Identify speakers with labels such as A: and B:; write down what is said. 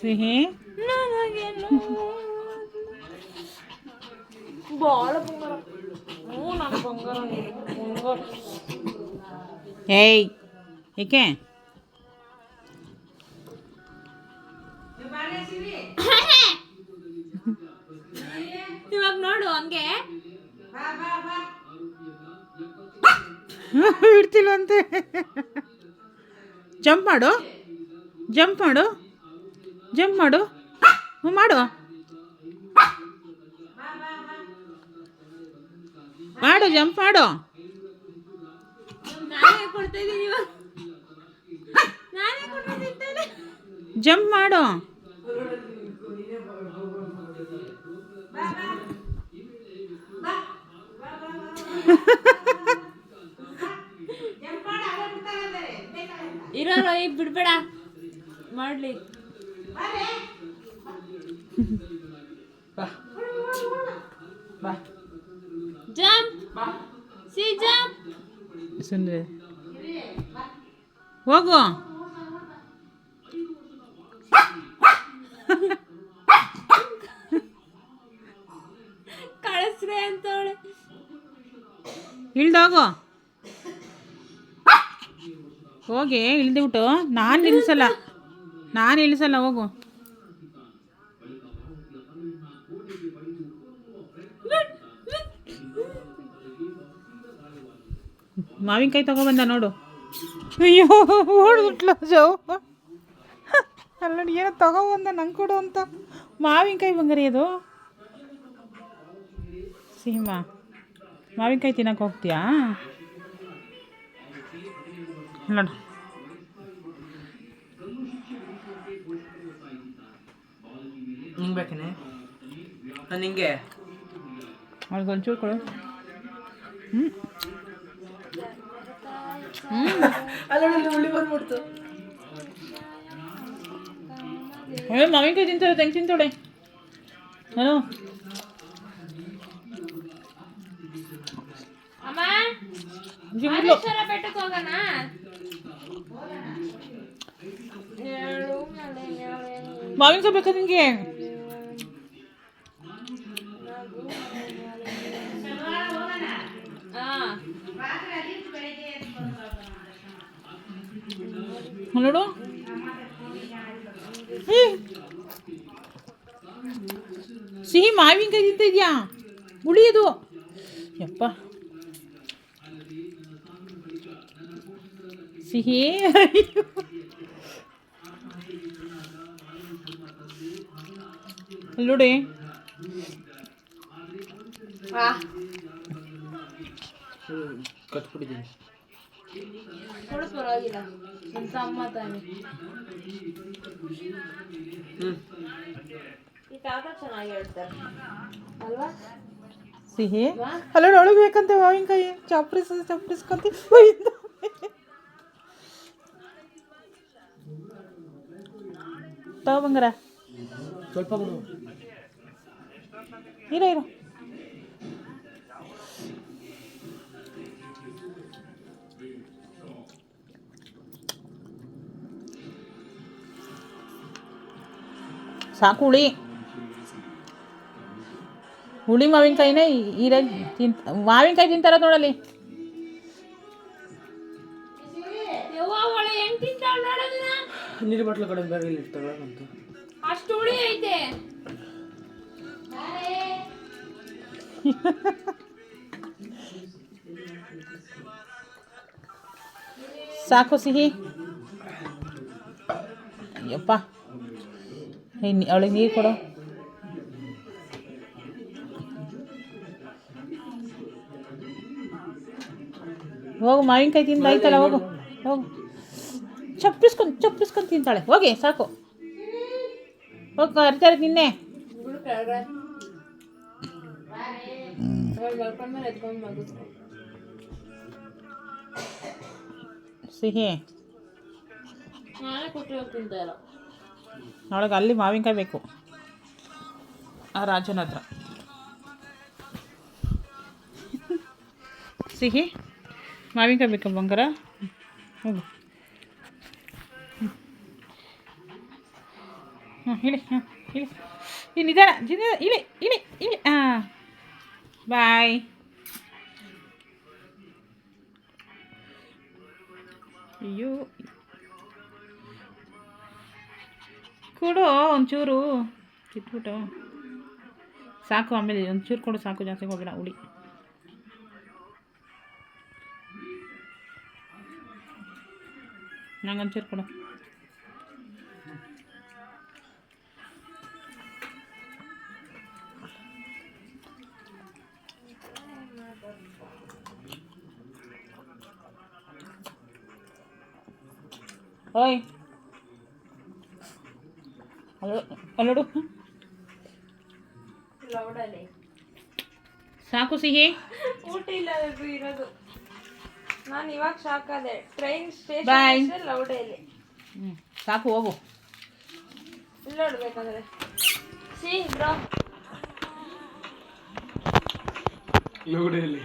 A: ಸಿಹಿ? ಏಯ್ ಏಕೆ?
B: ಇವಾಗ ನೋಡು ಹಂಗೆ.
A: ಇಡ್ತಿಲ್ವಂತೆ. ಜಂಪ್ ಮಾಡು. ಜಂಪ್ ಮಾಡು. ಜಂಪ್ ಮಾಡು. ಹ್ಞೂ ಮಾಡು. ಮಾಡು ಜಂಪ್ ಮಾಡು.
B: ನಾನೇ ಕೊಡ್ತಾ ಇದ್ದೀನಿ ಇವಾಗ. ನಾನೇ ಕೊಡ್ತಾ ತಿಂತೇನೆ
A: ಜಂಪ್ ಮಾಡು.
B: ಇರೋ ಈಗ ಬಿಡ್ಬೇಡ. ಮಾಡ್ಲಿ.
A: ಸುಂದ್ರಿ. ಹೋಗು.
B: ಕಳಿಸ್ರೆ ಅಂತವಳೆ.
A: ಇಳ್ದೋಗು. ಹೋಗಿ ಇಳ್ದಿಬಿಟ್ಟು ನಾನು ಇಳಿಸಲ್ಲ ನಾನು ಇಳಿಸಲ್ಲ ಹೋಗು. ಮಾವಿನಕಾಯಿ ತಗೊಬಂದ ನೋಡು. ಅಯ್ಯೋ ಓಡ್ಬಿಟ್ಲ ಜೋ ಅಲ್ಲ ಏನೋ ತಗೊಬಂದ ನಂಗೆ ಕೊಡು ಅಂತ. ಮಾವಿನಕಾಯಿ ಬಂಗಾರಿ ಅದು. ಸೀಮಾ ಮಾವಿನಕಾಯಿ ತಿನ್ನಕ್ಕೆ ಹೋಗ್ತೀಯಾ? ನೋಡು.
C: ನಿಂಗೆ ಬೇಕೇನೆ? ನಾನು ನಿಂಗೆ.
A: ಅವ್ಳಿಗೆ ಒಂಚೂರು ಕೊಡು. ಹ್ಞೂ
C: ಅಲ್ಲ ಉಳ್ಳಿ ಬಂದ್ಬಿಡ್ತು.
A: ಏ ಮಾವಿನಕಾಯಿ ತಿಂತಾಳೆ ಮಾವಿನ ತಿಂತಾಳೆ. ನಾನು
B: ಅಮ್ಮ
A: ಜಿಮ್ಲು
B: ಮಲ್ಲೇಶ್ವರ
A: ನೋಡು. ಸಿಹಿ ಮಾವಿನಕಾಯಿ ತಿಂತಿದ್ಯಾ? ಉಳಿಯೋದು ಯಪ್ಪ. ಸಿಹಿ. ನೋಡಿ.
C: ಕಟ್ಬಿಟ್ಟಿದ್ದೀನಿ.
B: ಕೊಡು ಪರವಾಗಿಲ್ಲ ನನ್ನ ತಮ್ಮ ತಾನೆ.
C: ಹ್ಞೂ
B: ಈ ತಾತ ಚೆನ್ನಾಗಿ ಹೇಳ್ತಾರೆ. ಅಲ್ವಾ?
A: ಸಿಹಿ?
B: ವಾ?
A: ಅಲ್ಲ ಒಳಗೆ ಬೇಕಂತೆ ಮಾವಿನಕಾಯಿ. ಚಪ್ರಿಸ್ ಚಪ್ರಿಸ್ಕೊಂತಿ ತಗೋ ಬಂಗಾರ.
C: ಸ್ವಲ್ಪ ಬಿಡು
A: ಇರ ಇರು. ಸಾಕು ಹುಳಿ. ಹುಳಿ ಮಾವಿನಕಾಯಿನೇ ಈರ ತಿನ್ ಮಾವಿನಕಾಯಿ ತಿಂತಾರ ನೋಡಲ್ಲಿ.
C: ನೀರು ಬಾಟ್ಲು ಕಡೆ ಬೇರೆ ಇಲ್ಲಿ ತಗೊಳ್ಳೋಣಂತ
B: ಅಷ್ಟು ಹುಳಿ ಐತೆ.
A: ಸಾಕು ಸಿಹಿ. ಅಯ್ಯಪ್ಪ. ಅವಳಿಗೆ ನೀರು ಕೊಡು. ಹೋಗು, ಮಾವಿನಕಾಯಿ ತಿಂದು ಆಯ್ತಲ್ಲ, ಹೋಗು ಹೋಗು. ಚಪ್ಪಿಸ್ಕೊಂಡು ಚಪ್ಪಿಸ್ಕೊಂಡು ತಿಂತಾಳೆ. ಹೋಗಿ, ಸಾಕು. ಹೋಗಿ ಅರ್ತಾರೆ ನಿನ್ನೆ. ಸಿಹಿ.
B: ನಾನೇ ಕೊಟ್ಟು ತಿಂತಾ ಇಲ್ಲ
A: ಅವಳಿಗೆ ಅಲ್ಲಿ ಮಾವಿನಕಾಯಿ ಬೇಕು. ಆ ರಾಜನ ಹತ್ರ. ಸಿಹಿ? ಮಾವಿನಕಾಯಿ ಬೇಕಾ ಬಂಗಾರ? ಹೋಗು. ಹಾಂ ಇಳಿ ಹಾಂ ಇಳಿ. ಈ ನಿಧಾನ ನಿಧಾನ, ಇಳಿ ಇಳಿ ಇಳಿ ಹಾಂ ಬಾಯ್. ಅಯ್ಯೋ ಕೊಡು, ಒಂಚೂರು. ಕಿತ್ಬಿಟ್ಟು. ಸಾಕು ಆಮೇಲೆ ಒಂಚೂರು ಕೊಡು, ಸಾಕು, ಜಾಸ್ತಿ ಹೋಗಬೇಡ ಹುಳಿ ನಂಗೆ ಒಂಚೂರು ಕೊಡು. ಓಯ್. ಅಲ್ಲೋಡು
B: ಲೌಡಲ್ಲಿ.
A: ಸಾಕು ಸಿಹಿ.
B: ಊಟ ಇಲ್ಲ ಇರೋದು. ನಾನು ಇವಾಗ ಶಾಕ್ ಆದೆ. ಟ್ರೈನ್. ಸ್ಟೇಷನ್ ಲೌಡಲ್ಲಿ.
A: ಹ್ಞೂ ಸಾಕು ಹೋಗು.
B: ಇಲ್ಲ ನೋಡ್ಬೇಕಂದ್ರೆ ಸಿ ಬ್ರೋ.
C: ಲೋಗಡೆಯಲ್ಲಿ